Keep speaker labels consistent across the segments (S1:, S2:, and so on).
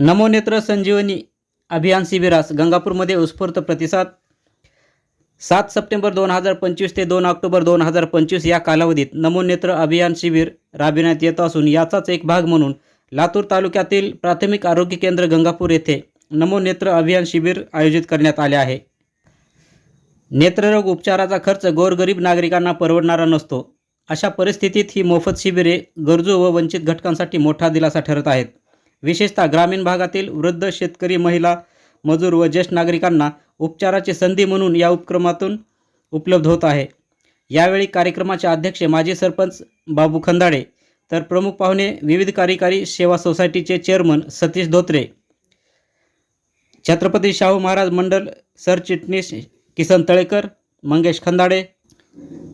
S1: नमोनेत्र संजीवनी अभियान शिबिरास गंगापूरमध्ये उत्स्फूर्त प्रतिसाद. सात सप्टेंबर दोन हजार पंचवीस ते दोन ऑक्टोबर दोन हजार पंचवीस या कालावधीत नमोनेत्र अभियान शिबिर राबविण्यात येत असून याचाच एक भाग म्हणून लातूर तालुक्यातील प्राथमिक आरोग्य केंद्र गंगापूर येथे नमोनेत्र अभियान शिबिर आयोजित करण्यात आले आहे. नेत्ररोग उपचाराचा खर्च गोरगरीब नागरिकांना परवडणारा नसतो. अशा परिस्थितीत ही मोफत शिबिरे गरजू व वंचित घटकांसाठी मोठा दिलासा ठरत आहेत. विशेषतः ग्रामीण भागातील वृद्ध शेतकरी महिला मजूर व ज्येष्ठ नागरिकांना उपचाराची संधी म्हणून या उपक्रमातून उपलब्ध होत आहे. यावेळी कार्यक्रमाचे अध्यक्ष माजी सरपंच बाबू खंदाडे तर प्रमुख पाहुणे विविध कार्यकारी सेवा सोसायटीचे चेअरमन सतीश धोत्रे छत्रपती शाहू महाराज मंडल सरचिटणीस किसन तळेकर मंगेश खंदाडे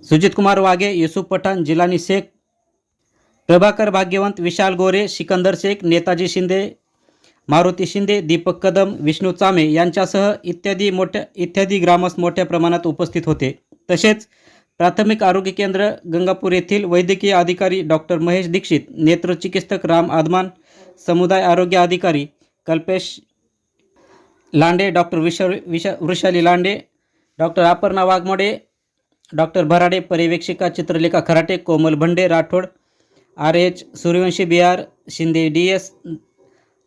S1: सुजितकुमार वाघे युसुफ पठाण जिलानी शेख प्रभाकर भाग्यवंत विशाल गोरे सिकंदर शेख नेताजी शिंदे मारुती शिंदे दीपक कदम विष्णू चामे यांच्यासह इत्यादी मोठ्या इत्यादी ग्रामस्थ मोठ्या प्रमाणात उपस्थित होते. तसेच प्राथमिक आरोग्य केंद्र गंगापूर येथील वैद्यकीय अधिकारी डॉक्टर महेश दीक्षित नेत्रचिकित्सक राम आदमान समुदाय आरोग्य अधिकारी कल्पेश लांडे डॉक्टर विश विशा Vrushali Lande doctor Aparna Waghmode doctor Bharade पर्यवेक्षिका Chitralekha Kharate Komal Bhande Rathod R H Suryavanshi B R Shinde D S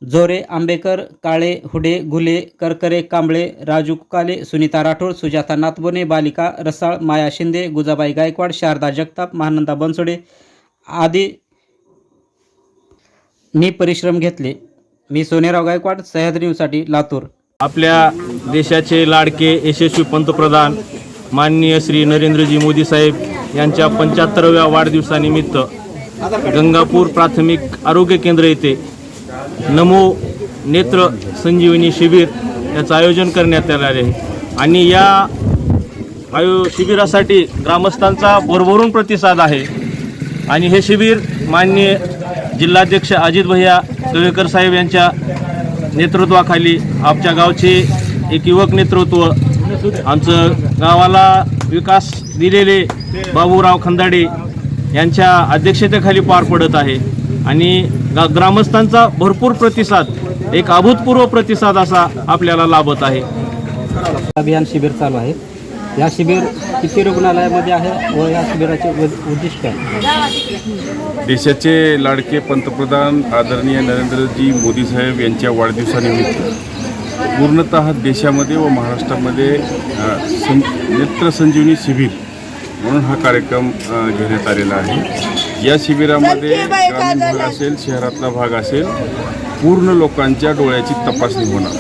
S1: Jore Ambekar Kale Hude Ghule Karkare Kamble Raju कुकाले Sunita Rathod Sujata नातबोने बालिका रसाळ माया शिंदे गुजाबाई गायकवाड शारदा जगताप महानंदा बनसोडे आदी मी परिश्रम घेतले. मी सोनेराव गायकवाड सह्याद्री न्यूजसाठी लातूर.
S2: आपल्या देशाचे लाडके यशस्वी पंतप्रधान माननीय श्री नरेंद्रजी मोदी साहेब यांच्या पंच्याहत्तराव्या वाढदिवसानिमित्त गंगापूर प्राथमिक आरोग्य केंद्र येथे नमो नेत्र संजीवनी शिबिर याचं आयोजन करण्यात आलं आहे. आणि या आयो शिबिरासाठी ग्रामस्थांचा भरभरून प्रतिसाद आहे. आणि हे शिबिर माननीय जिल्हाध्यक्ष अजित भैया तळेकर साहेब यांच्या नेतृत्वाखाली आमच्या गावचे एक युवक नेतृत्व आमचं गावाला विकास दिलेले बाबूराव खंदाडे यांच्या अध्यक्षतेखाली पार पडत आहे. आणि गा ग्रामस्थांचा भरपूर प्रतिसाद एक अभूतपूर्व प्रतिसाद असा आपल्याला लाभत आहे.
S1: अभियान शिबिर चालू आहे. या शिबिर किती रुग्णालयामध्ये आहे व या शिबिराचे उद- उद्दिष्ट आहे
S3: देशाचे लाडके पंतप्रधान आदरणीय नरेंद्रजी मोदी साहेब यांच्या वाढदिवसानिमित्त पूर्णत देशामध्ये व महाराष्ट्रामध्ये सं नेत्र संजीवनी शिबिर म्हणून हा कार्यक्रम घेण्यात आलेला आहे. या शिबिरामध्ये ग्रामीण भाग असेल शहरातला भाग असेल पूर्ण लोकांच्या डोळ्याची तपासणी होणार.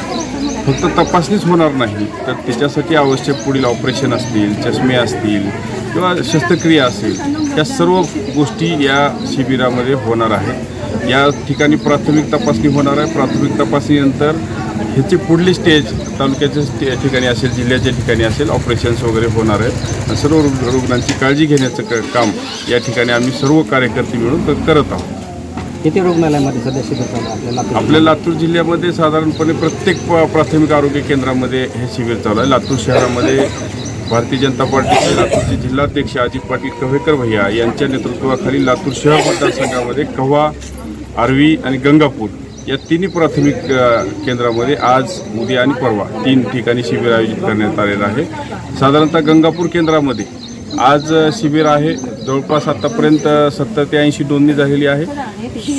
S3: फक्त तपासणीच होणार नाही तर त्याच्यासाठी आवश्यक पुढील ऑपरेशन असतील चष्मे असतील किंवा शस्त्रक्रिया असेल या सर्व गोष्टी या शिबिरामध्ये होणार आहेत. या ठिकाणी प्राथमिक तपासणी होणार आहे. प्राथमिक तपासणीनंतर ह्याची पुढली स्टेज तालुक्याच्या ठिकाणी असेल जिल्ह्याच्या ठिकाणी असेल ऑपरेशन्स वगैरे होणार आहेत. आणि सर्व रुग रुग्णांची काळजी घेण्याचं क काम या ठिकाणी आम्ही सर्व कार्यकर्ते मिळून करत आहोत.
S1: किती रुग्णालयामध्ये सध्या शिबिर चालू आहे आपल्या लातूर
S3: जिल्ह्यामध्ये साधारणपणे प्रत्येक प- प्राथमिक आरोग्य केंद्रामध्ये हे शिबिर चालू आहे. लातूर शहरामध्ये भारतीय जनता पार्टीचे लातूरचे जिल्हाध्यक्ष अजित पाटील कव्हेकर भैया यांच्या नेतृत्वाखाली लातूर शहर मतदारसंघामध्ये कव्हा आर्वी आणि गंगापूर या तिन्ही प्राथमिक केंद्रामध्ये आज उद्या आणि परवा तीन ठिकाणी शिबिर आयोजित करण्यात आलेलं आहे. साधारणतः गंगापूर केंद्रामध्ये आज शिबिर आहे. जवळपास आत्तापर्यंत सत्तर ते ऐंशी नोंदणी झालेली आहे.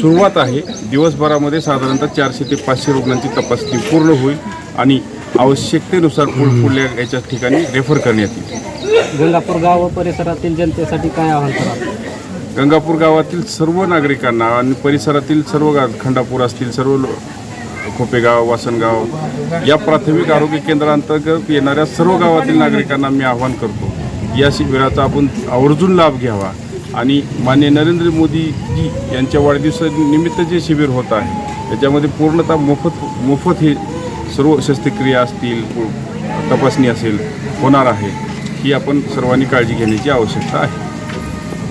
S3: सुरुवात आहे. दिवसभरामध्ये साधारणतः चारशे ते पाचशे रुग्णांची तपासणी पूर्ण होईल आणि आवश्यकतेनुसार पुढ पुढल्या याच्या ठिकाणी रेफर करण्यात येईल.
S1: गंगापूर गाव व परिसरातील जनतेसाठी काय आव्हान करा
S3: गंगापूर गावातील सर्व नागरिकांना आणि परिसरातील सर्व गा खंडापूर असतील सर्व खोपेगाव वासनगाव या प्राथमिक आरोग्य केंद्रांतर्गत येणाऱ्या सर्व गावातील नागरिकांना मी आवाहन करतो या शिबिराचा आपण आवर्जून लाभ घ्यावा. आणि माननीय नरेंद्र मोदीजी यांच्या वाढदिवसानिमित्त जे शिबिर होत आहे त्याच्यामध्ये पूर्णतः मोफत मोफत हे सर्व शस्त्रक्रिया असतील तपासणी असेल होणार आहे ही आपण सर्वांनी काळजी घेण्याची आवश्यकता आहे.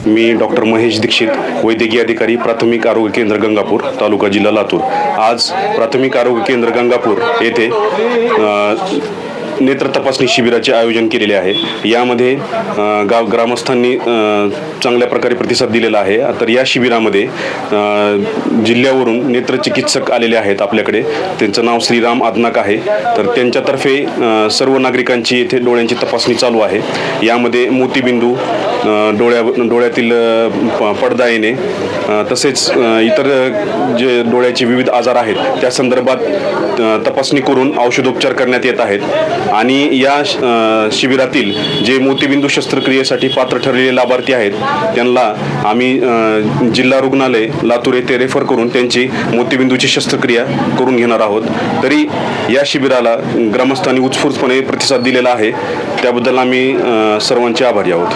S4: मी डॉक्टर महेश दीक्षित वैद्यकीय अधिकारी प्राथमिक आरोग्य केंद्र गंगापूर तालुका जिल्हा लातूर. आज प्राथमिक आरोग्य केंद्र गंगापूर येथे नेत्र तपासणी शिबिराचे आयोजन केलेले आहे. यामध्ये गाव ग्रामस्थांनी चांगल्या प्रकारे प्रतिसाद दिलेला आहे. तर या शिबिरामध्ये जिल्ह्यावरून नेत्रचिकित्सक आलेले आहेत आपल्याकडे. त्यांचं नाव श्रीराम आदनाक आहे. तर त्यांच्यातर्फे सर्व नागरिकांची येथे डोळ्यांची तपासणी चालू आहे. यामध्ये मोतीबिंदू डोळ्या डोळ्यातील प- पडदा येणे तसेच इतर जे डोळ्याचे विविध आजार आहेत त्या संदर्भात तपासणी करून औषधोपचार करण्यात येत आहेत. आणि या शिबिरातील जे मोतीबिंदू शस्त्रक्रियेसाठी पात्र ठरलेले लाभार्थी आहेत त्यांना आम्ही जिल्हा रुग्णालय लातूर येथे रेफर करून त्यांची मोतीबिंदूची शस्त्रक्रिया करून घेणार आहोत. तरी या शिबिराला ग्रामस्थांनी उत्स्फूर्तपणे प्रतिसाद दिलेला आहे. त्याबद्दल आम्ही सर्वांचे आभारी आहोत.